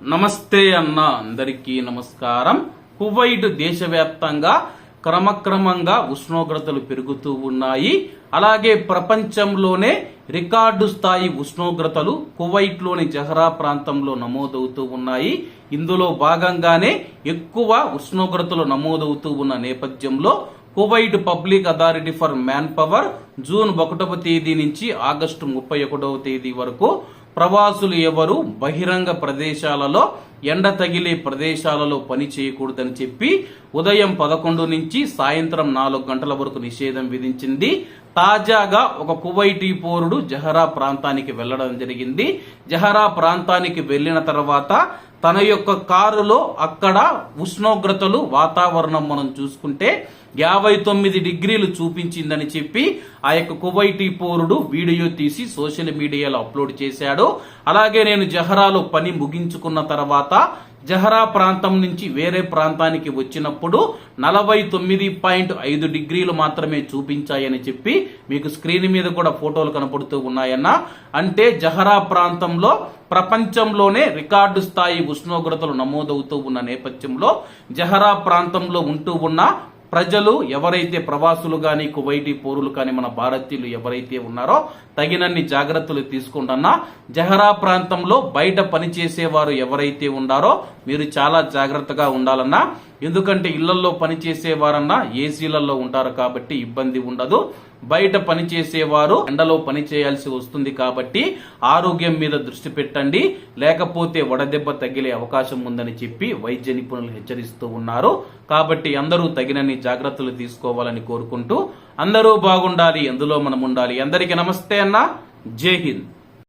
నమస్తే అన్న అందరికీ నమస్కారం. కువైట్ దేశవ్యాప్తంగా క్రమక్రమంగా ఉష్ణోగ్రతలు పెరుగుతూ ఉన్నాయి. అలాగే ప్రపంచంలోనే రికార్డు స్థాయి ఉష్ణోగ్రతలు కువైట్లోని జహరా ప్రాంతంలో నమోదవుతూ ఉన్నాయి. ఇందులో భాగంగానే ఎక్కువ ఉష్ణోగ్రతలు నమోదవుతూ ఉన్న నేపథ్యంలో Kuwait public authority for manpower June ఒకటవ తేదీ నుంచి ఆగస్టు ముప్పై ఒకటవ తేదీ వరకు ప్రవాసులు ఎవరు? బహిరంగ ప్రదేశాలలో ఎండ తగిలే ప్రదేశాలలో పని చేయకూడదని చెప్పి ఉదయం పదకొండు నుంచి సాయంత్రం నాలుగు గంటల వరకు నిషేధం విధించింది. తాజాగా ఒక కువైటీ పౌరుడు జహరా ప్రాంతానికి వెళ్ళడం జరిగింది. జహరా ప్రాంతానికి వెళ్ళిన తర్వాత తన యొక్క కారులో అక్కడ ఉష్ణోగ్రతలు వాతావరణం మనం చూసుకుంటే యాభై తొమ్మిది డిగ్రీలు చూపించిందని చెప్పి ఆ యొక్క కువైటీ పౌరుడు వీడియో తీసి సోషల్ మీడియాలో అప్లోడ్ చేశాడు. అలాగే నేను జహరాలో పని ముగించుకున్న తర్వాత జహరా ప్రాంతం నుంచి వేరే ప్రాంతానికి వచ్చినప్పుడు నలభై తొమ్మిది పాయింట్ ఐదు డిగ్రీలు మాత్రమే చూపించాయని చెప్పి మీకు స్క్రీన్ మీద కూడా ఫోటోలు కనపడుతూ ఉన్నాయన్న. అంటే జహరా ప్రాంతంలో ప్రపంచంలోనే రికార్డు స్థాయి ఉష్ణోగ్రతలు నమోదవుతూ ఉన్న నేపథ్యంలో జహరా ప్రాంతంలో ఉంటూ ఉన్న ప్రజలు ఎవరైతే ప్రవాసులు కానీ కువైటీ పౌరులు కానీ మన భారతీయులు ఎవరైతే ఉన్నారో తగినన్ని జాగ్రత్తలు తీసుకుంటున్నా జహరా ప్రాంతంలో బయట పనిచేసేవారు ఎవరైతే ఉన్నారో మీరు చాలా జాగ్రత్తగా ఉండాలన్నా ఎందుకంటే ఇళ్ళలో పనిచేసే వారన్నా ఏసీలలో ఉంటారు కాబట్టి ఇబ్బంది ఉండదు. బయట పనిచేసేవారు ఎండలో పని చేయాల్సి వస్తుంది కాబట్టి ఆరోగ్యం మీద దృష్టి పెట్టండి. లేకపోతే వడదెబ్బ తగిలే అవకాశం ఉందని చెప్పి వైద్య నిపుణులు హెచ్చరిస్తూ ఉన్నారు. కాబట్టి అందరూ తగినన్ని జాగ్రత్తలు తీసుకోవాలని కోరుకుంటూ అందరూ బాగుండాలి. ఎందులో మనం ఉండాలి. అందరికీ నమస్తే అన్న. జై హింద్.